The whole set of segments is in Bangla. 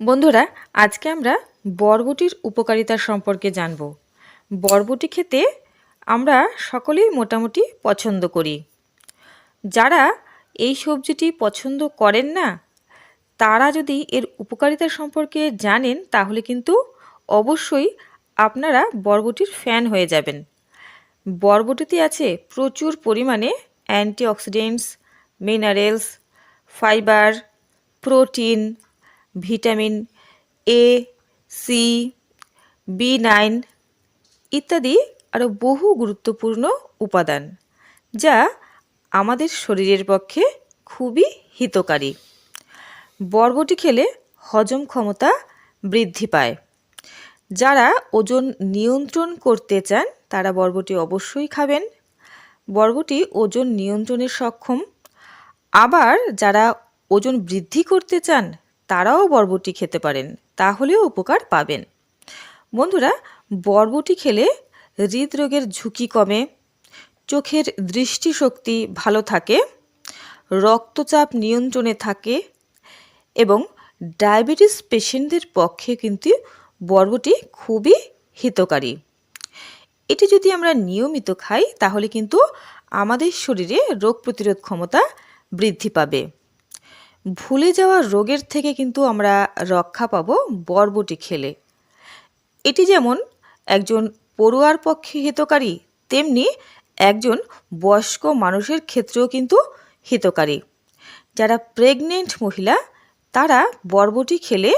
বন্ধুরা, আজকে আমরা বরবটির উপকারিতা সম্পর্কে জানব। বরবটি খেতে আমরা সকলেই মোটামুটি পছন্দ করি। যারা এই সবজিটি পছন্দ করেন না, তারা যদি এর উপকারিতা সম্পর্কে জানেন, তাহলে কিন্তু অবশ্যই আপনারা বরবটির ফ্যান হয়ে যাবেন। বরবটিতে আছে প্রচুর পরিমাণে antioxidants minerals fibre protein vitamin A C B nine ইত্যাদি আরও বহু গুরুত্বপূর্ণ উপাদান যা আমাদের শরীরের পক্ষে খুবই হিতকারী। বরবটি খেলে হজম ক্ষমতা বৃদ্ধি পায়। যারা ওজন নিয়ন্ত্রণ করতে চান, তারা বরবটি অবশ্যই খাবেন। বরবটি ওজন নিয়ন্ত্রণে সক্ষম। আবার যারা ওজন বৃদ্ধি করতে চান তারাও বরবটি খেতে পারেন, তাহলেও উপকার পাবেন। বন্ধুরা, বরবটি খেলে হৃদরোগের ঝুঁকি কমে, চোখের দৃষ্টিশক্তি ভালো থাকে, রক্তচাপ নিয়ন্ত্রণে থাকে এবং ডায়াবেটিস পেশেন্টদের পক্ষে কিন্তু বরবটি খুবই হিতকারী। এটি যদি আমরা নিয়মিত খাই, তাহলে কিন্তু আমাদের শরীরে রোগ প্রতিরোধ ক্ষমতা বৃদ্ধি পাবে। ভুলে যাওয়া রোগের থেকে কিন্তু আমরা রক্ষা পাবো বরবটি খেলে। এটি যেমন একজন পড়ুয়ার পক্ষে হিতকারী, তেমনি একজন বয়স্ক মানুষের ক্ষেত্রেও কিন্তু হিতকারী। যারা প্রেগনেন্ট মহিলা, তারা বরবটি খেলে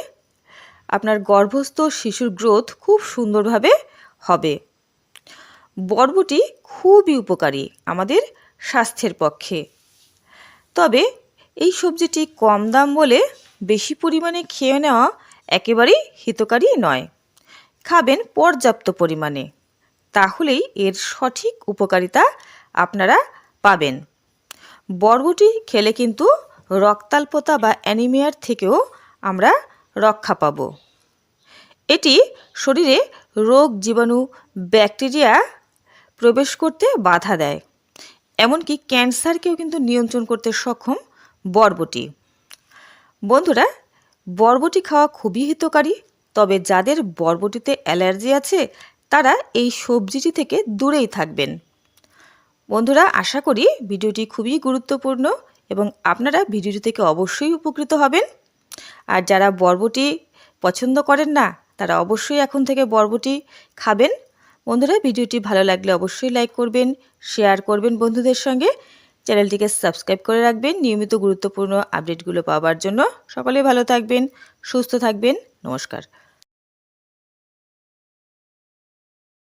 আপনার গর্ভস্থ শিশুর গ্রোথ খুব সুন্দরভাবে হবে। বরবটি খুবই উপকারী আমাদের স্বাস্থ্যের পক্ষে। তবে এই সবজিটি কম দাম বলে বেশি পরিমাণে খেয়ে নেওয়া একেবারেই হিতকারী নয়। খাবেন পর্যাপ্ত পরিমাণে। তাহলেই এর সঠিক উপকারিতা আপনারা পাবেন। বরবটি খেলে কিন্তু রক্তাল্পতা বা অ্যানিমিয়ার থেকেও আমরা রক্ষা পাব। এটি শরীরে রোগ, জীবাণু, ব্যাকটেরিয়া প্রবেশ করতে বাধা দেয়। এমনকি ক্যান্সারকেও কিন্তু নিয়ন্ত্রণ করতে সক্ষম বরবটি। বন্ধুরা, বরবটি খাওয়া খুবই হিতকারী, তবে যাদের বরবটিতে অ্যালার্জি আছে, তারা এই সবজিটি থেকে দূরেই থাকবেন। বন্ধুরা, আশা করি ভিডিওটি খুবই গুরুত্বপূর্ণ এবং আপনারা ভিডিওটি থেকে অবশ্যই উপকৃত হবেন। আর যারা বরবটি পছন্দ করেন না, তারা অবশ্যই এখন থেকে বরবটি খাবেন। বন্ধুরা, ভিডিওটি ভালো লাগলে অবশ্যই লাইক করবেন, শেয়ার করবেন বন্ধুদের সঙ্গে। চ্যানেলটিকে সাবস্ক্রাইব করে রাখবেন নিয়মিত গুরুত্বপূর্ণ আপডেটগুলো পাওয়ার জন্য। সকলে ভালো থাকবেন, সুস্থ থাকবেন। নমস্কার।